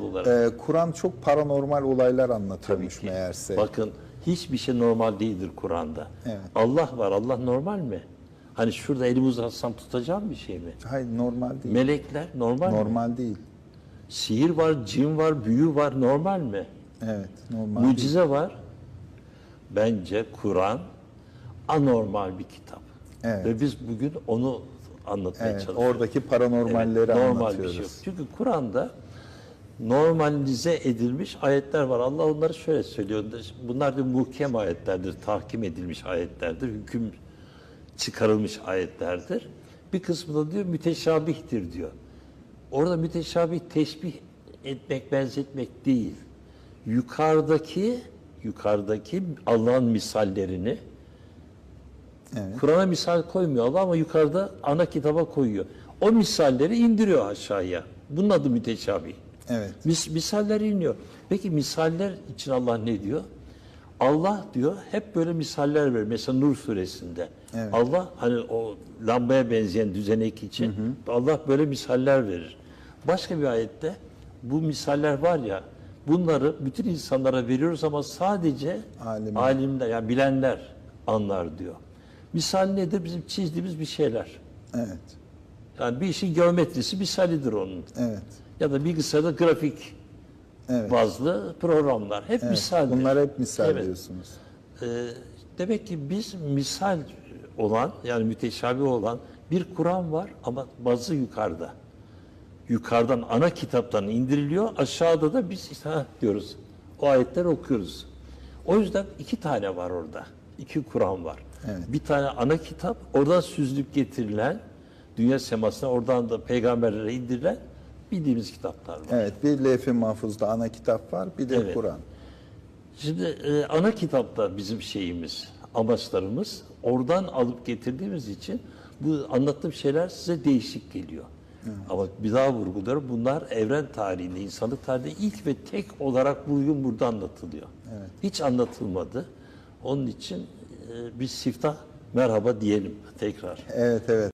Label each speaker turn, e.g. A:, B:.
A: olarak.
B: Ee, Kur'an çok paranormal olaylar anlatıyormuş meğerse.
A: Bakın hiçbir şey normal değildir Kur'an'da.
B: Evet.
A: Allah var. Allah normal mi? Hani şurada elimi uzatsam tutacağım bir şey mi?
B: Hayır normal değil.
A: Melekler normal mi?
B: normal değil.
A: Sihir var, cin var, büyü var normal mi?
B: Evet normal değil.
A: Mucize var. Bence Kur'an anormal bir kitap.
B: Evet.
A: Ve biz bugün onu anlatmaya
B: Evet,
A: çalışıyoruz.
B: oradaki paranormalleri
A: Evet, normal
B: anlatıyoruz.
A: bir şey yok. Çünkü Kur'an'da normalize edilmiş ayetler var. Allah onları şöyle söylüyor. Bunlar da muhkem ayetlerdir, tahkim edilmiş ayetlerdir, hüküm çıkarılmış ayetlerdir. Bir kısmı da diyor müteşabihtir diyor. Orada müteşabih teşbih etmek, benzetmek değil. Yukarıdaki yukarıdaki Allah'ın misallerini Kur'an'a misal koymuyor Allah ama yukarıda ana kitaba koyuyor. O misalleri indiriyor aşağıya. Bunun adı müteşabih.
B: Evet.
A: Mis, misaller iniyor. Peki misaller için Allah ne diyor? Allah diyor hep böyle misaller verir. Mesela Nur suresinde. Allah hani o lambaya benzeyen düzenek için Allah böyle misaller verir. Başka bir ayette bu misaller var ya bunları bütün insanlara veriyoruz ama sadece
B: Alimler.
A: alimler yani bilenler anlar diyor. Misal nedir? Bizim çizdiğimiz bir şeyler.
B: Evet.
A: Yani bir işin geometrisi misalidir onun.
B: Evet.
A: Ya da bilgisayarda grafik
B: Evet.
A: bazlı programlar. Hep
B: evet.
A: misaldir.
B: Bunlar hep misal
A: Evet.
B: diyorsunuz.
A: Ee, demek ki biz misal olan yani müteşabih olan bir Kur'an var ama bazı yukarıda. Yukarıdan ana kitaptan indiriliyor. Aşağıda da biz işte diyoruz. O ayetleri okuyoruz. O yüzden iki tane var orada. İki Kur'an var. Bir tane ana kitap, oradan süzülüp getirilen dünya semasına oradan da peygamberlere indirilen bildiğimiz kitaplar var.
B: Evet. Bir levh-i mahfuzda ana kitap var. Bir de
A: Evet.
B: Kur'an.
A: Şimdi e, ana kitapta bizim şeyimiz, amaçlarımız oradan alıp getirdiğimiz için bu anlattığım şeyler size değişik geliyor. Ama bir daha vurguluyorum bunlar evren tarihinde, insanlık tarihinde ilk ve tek olarak bugün burada anlatılıyor. Hiç anlatılmadı. Onun için e, biz siftah merhaba diyelim tekrar.
B: Evet evet.